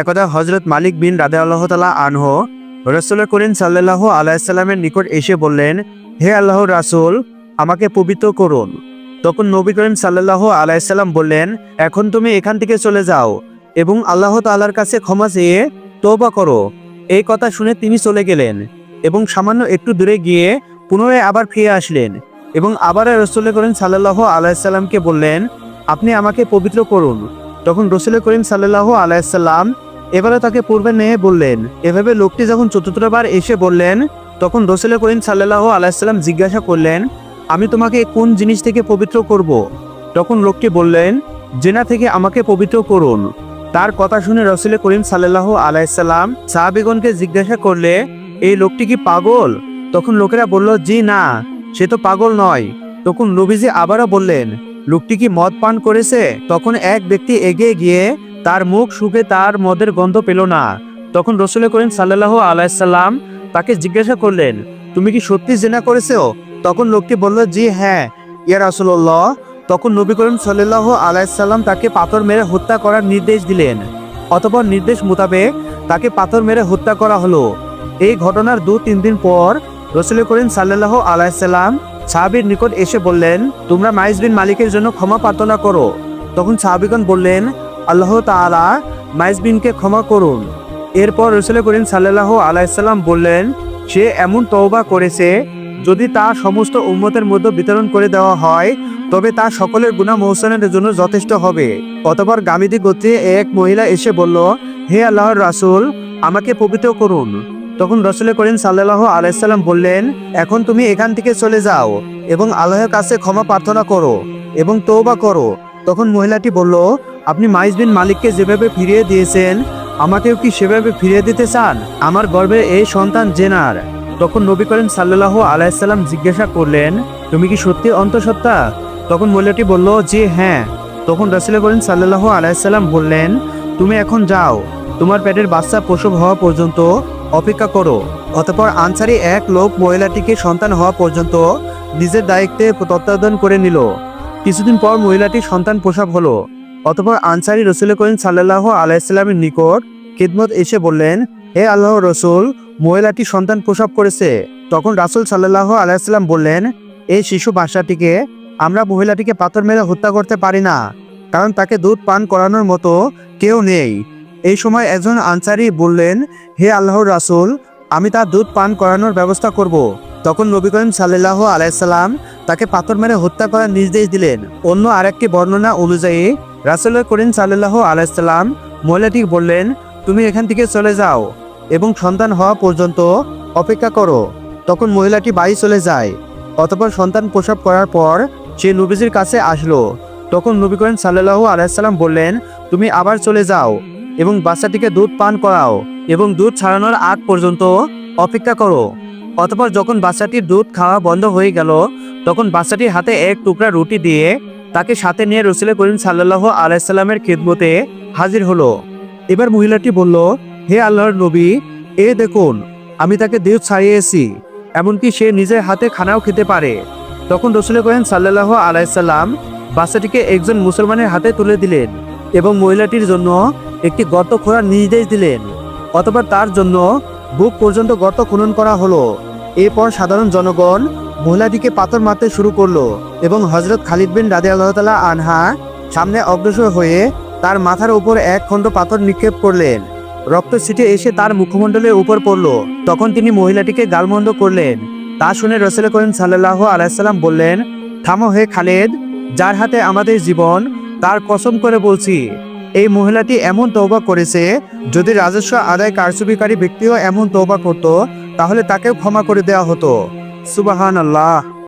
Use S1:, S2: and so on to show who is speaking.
S1: একদা হজরত মালিক বিন রাদে আল্লাহ তালা আনহ রসুল করিম সাল্লাহ আলাইসাল্লামের নিকট এসে বললেন, হে আল্লাহ রাসূল, আমাকে পবিত্র করুন। তখন নবী করিম সাল্লাহ আলাইসাল্লাম বললেন, এখন তুমি এখান থেকে চলে যাও এবং আল্লাহ তাল্লার কাছে ক্ষমা চেয়ে তৌবা করো। এই কথা শুনে তিনি চলে গেলেন এবং সামান্য একটু দূরে গিয়ে পুনরায় আবার ফিরে আসলেন এবং আবার রসুল করিম সাল্লাহ আলাইসাল্লামকে বললেন, আপনি আমাকে পবিত্র করুন। তখন রসুল করিম সাল্লাহ আলাইসাল্লাম এবারে তাকে পূর্বে নিয়ে বললেন। এভাবে লোকটি যখন চতুর্থবার এসে বললেন, তখন রসুল করিম সাল্লাহ আলাইসাল্লাম জিজ্ঞাসা করলেন, আমি তোমাকে কোন জিনিস থেকে পবিত্র করব। তখন লোকটি বললেন, জেনা থেকে আমাকে পবিত্র করুন। তার কথা শুনে রসুল করিম সাল্লাহ আলাইসাল্লাম সাহাবিগণকে জিজ্ঞাসা করলে, এই লোকটি কি পাগল? তখন লোকেরা বলল, জি না, সে তো পাগল নয়। তখন নবীজি আবারও বললেন, লোকটি কি মদ পান করেছে? তখন এক ব্যক্তি এগিয়ে গিয়ে তার মুখ শুকে তার মদের গন্ধ পেল না। তখন রসুল করিম সাল্লাহ আলাইসাল্লাম তাকে জিজ্ঞাসা করলেন, তুমি কি সত্যি জেনা করেছ? তখন লোকটি বলল, জি হ্যাঁ। ইয়া রাসুল্লাহ তখন নবী করিম সাল্লাহ আলাইসাল্লাম তাকে পাথর মেরে হত্যা করার নির্দেশ দিলেন। অতপর নির্দেশ মোতাবেক তাকে পাথর মেরে হত্যা করা হলো। এই ঘটনার দু তিন দিন পর রসুল করিম সাল্লাহ আলাইসাল্লাম সাহাবির নিকট এসে বললেন, তোমরা মাইজ বিন মালিকের জন্য ক্ষমা প্রার্থনা করো। তখন সাহাবিগণ বললেন আল্লাহ তাআলা মাইজ বিনকে ক্ষমা করুন। এরপর রসুল করিম সাল্লাহ আলাইসাল্লাম বললেন, সে এমন তওবা করেছে, যদি তা সমস্ত উম্মতের মধ্যে বিতরণ করে দেওয়া হয়, তবে তা সকলের গুণা মোহসনের জন্য যথেষ্ট হবে। অতপর গামিদি গোত্রে এক মহিলা এসে বলল, হে আল্লাহর রাসূল, আমাকে পবিত্র করুন। তখন রসুল করিম সাল্লাহ আলাইসাল্লাম বললেন, এখন তুমি এখান থেকে চলে যাও এবং আল্লাহর কাছে ক্ষমা প্রার্থনা করো এবং তৌবা করো। তখন মহিলাটি বলল আপনি মাইজ বিন মালিককে যেভাবে ফিরিয়ে দিয়েছেন, আমাকেও কি সেভাবে ফিরিয়ে দিতে চান? আমার গর্বের এই সন্তান জেনার। তখন নবী করিম সাল্লাহ আলাইসাল্লাম জিজ্ঞাসা করলেন, তুমি কি সত্যি অন্তঃসত্ত্বা? তখন মহিলাটি বলল যে হ্যাঁ। তখন রসুল করিম সাল্লাহ আলাইসাল্লাম বললেন, তুমি এখন যাও, তোমার পেটের বাচ্চা প্রসব হওয়া পর্যন্ত অপেক্ষা করো। অতপর আনসারি এক লোক মহিলাটিকে সন্তান হওয়া পর্যন্ত নিজের দায়িত্বে তত্ত্বাবধান করে নিল। কিছুদিন পর মহিলাটি সন্তান প্রসব হলো। অতপর আনসারি রসুল করিম সাল্লাহ আলাইসাল্লামের নিকট খিদমত এসে বললেন, হে আল্লাহ রসুল, মহিলাটি সন্তান প্রসব করেছে। তখন রাসুল সাল্লাহ আলাইসাল্লাম বললেন, এই শিশু বাচ্চাটিকে আমরা মহিলাটিকে পাথর মেরে হত্যা করতে পারি না, কারণ তাকে দুধ পান করানোর মতো কেউ নেই। এই সময় একজন আনসারি বললেন, হে আল্লাহর রাসূল, আমি তার দুধ পান করানোর ব্যবস্থা করব। তখন নবী করিম সাল্লাহ আলাইসাল্লাম তাকে পাথর মেরে হত্যা করার নির্দেশ দিলেন। অন্য আরেকটি বর্ণনা অনুযায়ী রাসুল করিম সাল্লাহ আলাইসাল্লাম মহিলাটি বললেন, তুমি এখান থেকে চলে যাও এবং সন্তান হওয়া পর্যন্ত অপেক্ষা করো। তখন মহিলাটি বাড়ি চলে যায়। অতপর সন্তান প্রসব করার পর সে নবীজির কাছে আসলো। তখন নবী করিম সাল্লাহ আলাইসাল্লাম বললেন, তুমি আবার চলে যাও এবং বাচ্চাটিকে দুধ পান করাও এবং দুধ ছাড়ানোর আগ পর্যন্ত অপেক্ষা করো। অতপর যখন বাচ্চাটির দুধ খাওয়া বন্ধ হয়ে গেল, তখন বাচ্চাটির হাতে এক টুকরা রুটি দিয়ে তাকে সাথে নিয়ে রসুল করিম সাল্লাহ আলাইসাল্লামের খেদমতে হাজির হলো। এবার মহিলাটি বলল, হে আল্লাহর নবী, এ দেখুন, আমি তাকে দুধ ছাড়িয়েছি, এমনকি সে নিজের হাতে খানাও খেতে পারে। তখন রসুল করিম সাল্লাহ আলাইসাল্লাম বাচ্চাটিকে একজন মুসলমানের হাতে তুলে দিলেন এবং মহিলাটির জন্য একটি গর্ত খোঁড়ার নির্দেশ দিলেন অথবা তার জন্য বুক পর্যন্ত গর্ত খনন করা হলো। এরপর সাধারণ জনগণ মহিলাটিকে পাথর মারতে শুরু করল এবং হজরত খালিদ বিন রাদে আল্লাহ আনহা সামনে অগ্রসর হয়ে তার মাথার উপর এক খণ্ড পাথর নিক্ষেপ করলেন। রক্ত ছিটে এসে তার মুখমণ্ডলের উপর পড়ল। তখন তিনি মহিলাটিকে গালমন্দ করলেন। তা শুনে রসুল করিম সাল্লাহ আলাইসাল্লাম বললেন, থামো হে খালেদ, যার হাতে আমাদের জীবন, তার কসম করে বলছি, এই মহিলাটি এমন তৌবা করেছে, যদি রাজস্ব আদায় কারচুপিকারী ব্যক্তিও এমন তৌবা করত, তাহলে তাকেও ক্ষমা করে দেওয়া হতো। সুবাহান আল্লাহ